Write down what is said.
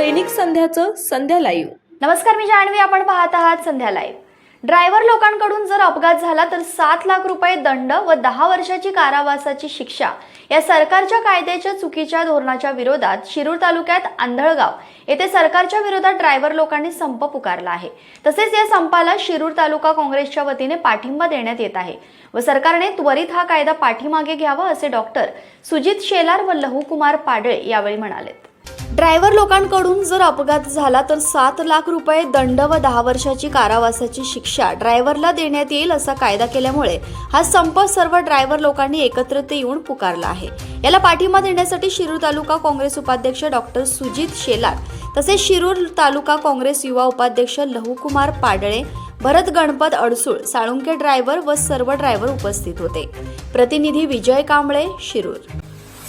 दैनिक संध्याचं संध्या live नमस्कार मी जाणवी आपण पाहत आहात संध्या लाईव्ह ड्रायव्हर लोकांकडून जर अपघात झाला तर सात लाख रुपये दंड व दहा वर्षाची कारावासाची शिक्षा या सरकारच्या कायद्याच्या चुकीच्या धोरणाच्या विरोधात शिरूर तालुक्यात आंधळगाव येथे सरकारच्या विरोधात ड्रायव्हर लोकांनी संप पुकारला आहे. तसेच या संपाला शिरूर तालुका काँग्रेसच्या वतीने पाठिंबा देण्यात येत आहे व सरकारने त्वरित हा कायदा पाठीमागे घ्यावा असे डॉक्टर सुजित शेलार व लहूकुमार पाडळे यावेळी म्हणालेत. ड्रायव्हर लोकांकडून जर अपघात झाला तर सात लाख रुपये दंड व दहा वर्षाची कारावासाची शिक्षा ड्रायव्हरला देण्यात येईल असा कायदा केल्यामुळे हा संप सर्व ड्रायव्हर लोकांनी एकत्रित येऊन पुकारला आहे. याला पाठिंबा देण्यासाठी शिरूर तालुका काँग्रेस उपाध्यक्ष डॉक्टर सुजित शेलार तसेच शिरूर तालुका काँग्रेस युवा उपाध्यक्ष लहूकुमार पाडळे भरत गणपत अडसूळ साळुंके ड्रायव्हर व सर्व ड्रायव्हर उपस्थित होते. प्रतिनिधी विजय कांबळे शिरूर.